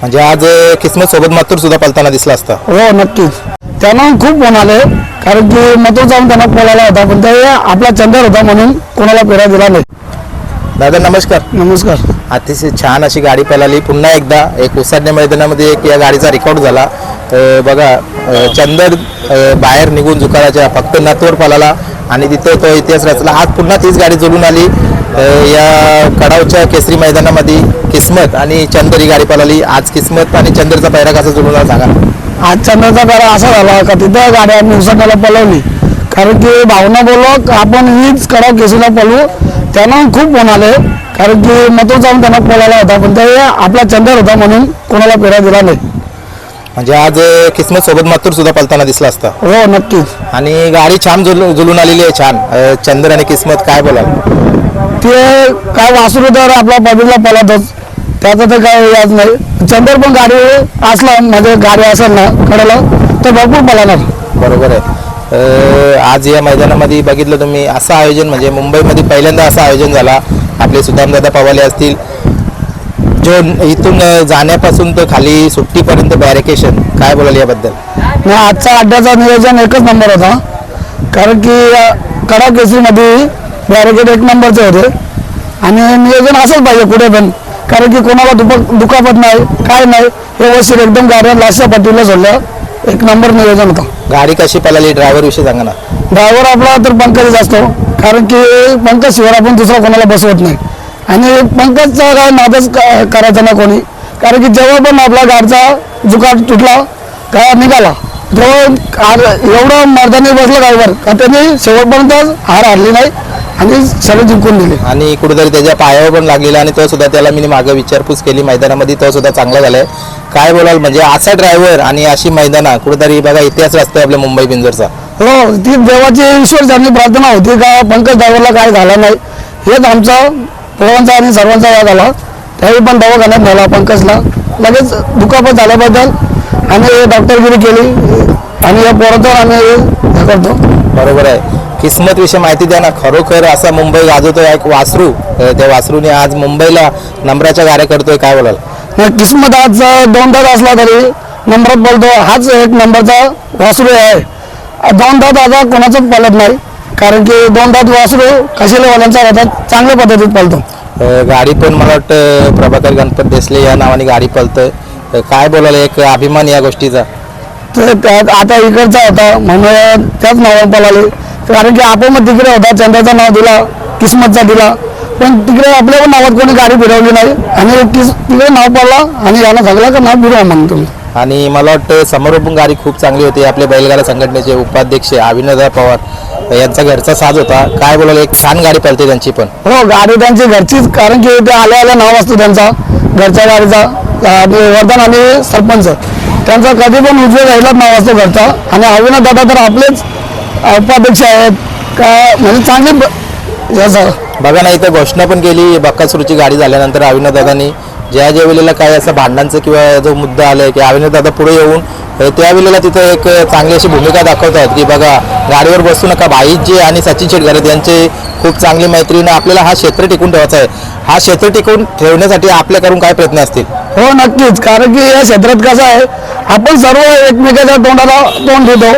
म्हणजे आज किस्मत सोबत मातूर सुद्धा पलताना दिसला असता. हो नक्कीच. त्यांना खूप आले कारण की मथुर जाऊन त्यांना बोलायला होता पण ते आपला चंदर होता म्हणून कोणाला फेरा दिला नाही. दादा नमस्कार. नमस्कार. अतिशय छान अशी गाडी पळाली. पुन्हा एकदा एक उसाडण्या मैदानामध्ये एक या गाडीचा रेकॉर्ड झाला. अं, बघा चंदर बाहेर निघून जुकाराच्या फक्त नथवर पळाला आणि तिथे तो इतिहास रचला. आज पुन्हा तीच गाडी जोडून आली. या कडावच्या केसरी मैदानामध्ये किस्मत आणि चंदर ही गाडी पळाली. आज किस्मत आणि चंदरचा पैरा कसा आला सांगा. आज चंद्राचा फेरा असा झाला का तिथं गाडी आम्ही उसाट्याला पळवली. कारण की भावना बोललो आपण हीच कडाव केसीला पळवू त्यांना खूप आले. कारण की मथुर जाऊन त्यांना बोलायला होता पण ते आपला चंदर होता म्हणून कोणाला फेरा दिला नाही. म्हणजे आज किस्मत सोबत मातूर सुद्धा पळताना दिसला असता. हो नक्कीच. आणि गाडी छान जुलून जुलून आलेली आहे छान. अं, चंदर आणि किस्मत काय बोलाल? ते काय वासरू तर आपला पब्लिकला पळतच. त्याचं तर काय याच नाही. चंदर पण गाडी असला म्हणजे गाडी असेल ना कडेला तर भरपूर पळणार. बरोबर आहे. अं, आज या मैदानामध्ये बघितलं तुम्ही असं आयोजन म्हणजे मुंबईमध्ये पहिल्यांदा असं आयोजन झाला. आपले सुदामदादा पवाले असतील. जो इथून अं, जाण्यापासून तर खाली सुट्टीपर्यंत बॅरिकेशन काय बोलाल याबद्दल? आणि आजचा अड्ड्याचा नियोजन एकच नंबर होता. कारण की कडा केसरीमध्ये बॅरिकेड एक नंबरचे होते. आणि नियोजन असंच पाहिजे कुठे पण. कारण की कोणाला दुप दुखापत नाही काय नाही व्यवस्थित एकदम गाड्या लास्या पट्टीला सोडल्या. एक नंबर नियोजन होतं. गाडी कशी पळाली? ड्रायव्हर विषयी सांगा ना. ड्रायव्हर आपला तर पंकजच असतो. कारण की पंकज शिवाय आपण दुसरा कोणाला बसवत नाही. आणि पंकजचा काय नादच करायचा ना कोणी. कारण की जेव्हा पण आपला गाडचा जुकाट तुटला का निघाला. तेव्हा एवढं मर्दाने बसलं ड्रायव्हर का त्यांनी शेवटपर्यंत हार हारली नाही. आणि सगळं जिंकून दिले. आणि कुठेतरी त्याच्या पायावर पण लागलेला आणि तो सुद्धा त्याला मी मागं विचारपूस केली. मैदानामध्ये तो सुद्धा चांगला झालाय. काय बोलाल? म्हणजे असा ड्रायव्हर आणि अशी मैदाना कुठेतरी बघा इतिहास असतो आपल्या मुंबई पिंजरचा. हो ती देवाची ईश्वर त्यांनी प्रार्थना होती का पंकज ड्रायव्हरला काय झालं नाही हेच आमचा सर्वांचा आणि सर्वांचा याद आला. त्यावेळी पण दवाखान्यात नेला पंकजला. लगेच दुखापत झाल्याबद्दल आणि डॉक्टरगिरी केली. आणि या पोराचं आम्ही हे करतो. बरोबर आहे. किस्मत विषयी माहिती द्या ना. खरोखर असा मुंबई गाजवतोय एक वासरू. त्या वासरूने आज मुंबईला नंबराच्या गाड्या करतोय. काय बोलाल? किस्मत आज दोन तास असला तरी नंबरात बोलतो हाच एक नंबरचा वासरू आहे. दोन तास आता कोणाचंच पळत नाही कारण की दोन तास वासरू कशेलेवाल्यांचा होता चांगल्या पद्धतीत पळतो अं, गाडी पण मला वाटतं प्रभाकर गणपत देसले या नावाने गाडी पळतोय अं, काय बोलाल एक अभिमान या गोष्टीचा? तर आता इकडचा होता म्हणून त्याच नावावर पळाले. कारण की आपण मग तिकडे होता चंद्राचं नाव दिला किस्मतचा दिला. पण तिकडे आपल्या पण नावात कोणी गाडी फिरवली नाही. आणि किस तिकडे नाव पडला आणि याला सगळं का नाव फिरवा म्हणून तुम्ही. आणि मला वाटतं समोर पण गाडी खूप चांगली होती. आपले बैलगाडा संघटनेचे उपाध्यक्ष अभिनवदा पवार यांचा घरचा साज होता. काय बोलाल एक छान गाडी पळते त्यांची पण. हो गाडी त्यांची घरचीच कारण की ते आल्या आल्या नाव असतो त्यांचा. घरच्या गाडीचा आणि वर्धन आणि सरपंच. त्यांचा कधी पण उजवे राहिलाच नाव असतो घरचा. आणि अविनाश दादा तर आपलेच उपाध्यक्ष आहेत. का म्हणजे चांगले याचं बघा ना इथं घोषणा पण केली बक्कासूरची गाडी झाल्यानंतर अविनाश दादांनी. ज्या ज्या वेळेला काय असं भांडणांचं किंवा जो मुद्दा आलाय की अविनाश दादा पुढे येऊन अ, त्या वेळेला तिथं एक चांगली अशी भूमिका दाखवतात की बघा गाडीवर बसू नका. भाईजी आणि सचिन शेटगारे यांचे खूप चांगली मैत्रीनं आपल्याला हा क्षेत्र टिकून ठेवायचा आहे. हा क्षेत्र टिकून ठेवण्यासाठी आपल्याकडून काय प्रयत्न असतील? हो नक्कीच. कारण की या क्षेत्रात कसं आहे आपण सर्व एकमेकाच्या तोंडाला तोंड देतो.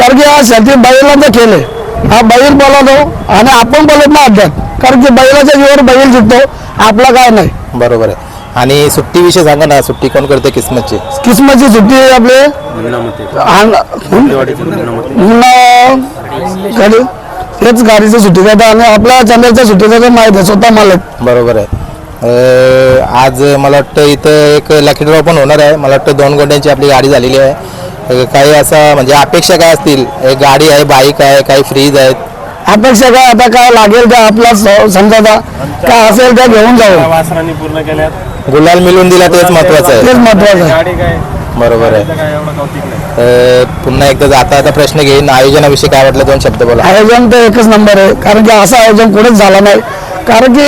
कारण की या शेती बैलांचा खेळ आहे. हा बैल बोलवतो आणि आपण बोलत नाही अध्यात कारण की बैलाच्या जीवावर बैल जिंकतो आपला काय नाही. बरोबर आहे. आणि सुट्टीविषयी सांगा ना सुट्टी कोण करते किस्मतची? किस्मतची सुट्टी आपले. आण- गाडी. तेच गाडीची सुट्टी करतात आणि आपल्या चंद्राच्या सुट्टीचा तर माहिती आहे स्वतः मालक. बरोबर आहे. अ, आज मला वाटतं इथं एक लकी ड्रॉ पण होणार आहे. मला वाटतं दोन गोंड्यांची आपली गाडी झालेली आहे. काही असं म्हणजे अपेक्षा काय असतील? एक गाडी आहे बाईक आहे काही फ्रीज आहेत? अपेक्षा काय आता? काय लागेल त्या आपला स- समजायचा काय असेल त्या घेऊन जाऊ. वासरांनी पूर्ण केल्यात. गुलाल मिळून दिला तेच महत्वाचं आहे. तेच महत्वाचं आहे. गाडी काय? बरोबर आहे. काय एवढं कौतिक नाही. अ, पुन्हा एकदा जाता आता प्रश्न घेईन. आयोजनाविषयी काय वाटलं? दोन शब्द बोला. आयोजन तर एकच नंबर आहे. कारण की असं आयोजन कुठेच झालं नाही. कारण की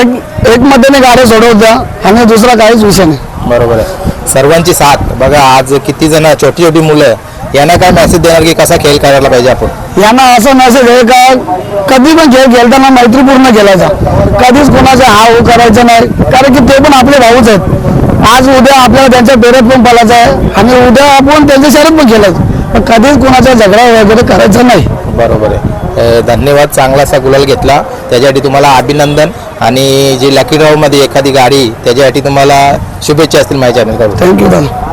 एक एक मध्येने गाड्या सोडवत्या. आणि दुसरा काहीच विषय नाही. बरोबर आहे. सर्वांची साथ. बघा आज किती जण छोटी छोटी मुलं यांना काय मेसेज देणार की कसा खेळ करायला पाहिजे आपण? यांना असा मेसेज आहे का? कधी पण खेळ खेळताना मैत्रीपूर्ण खेळायचा कधीच कोणाचा हा हो करायचा नाही. कारण की ते पण आपले भाऊच आहेत. आज उद्या आपल्याला त्यांच्या बेरत पण पाहायचं आहे. आणि उद्या आपण त्यांच्या शहरात पण खेळायचं पण कधीच कोणाचा झगडा वगैरे करायचा नाही. बरोबर आहे. धन्यवाद. चांगला असा गुलाल घेतला. त्याच्यासाठी तुम्हाला अभिनंदन. आणि जी लकी ड्रॉवमध्ये एखादी गाडी त्याच्यासाठी तुम्हाला शुभेच्छा असतील माझ्या चॅनलकडून थँक्यू दादा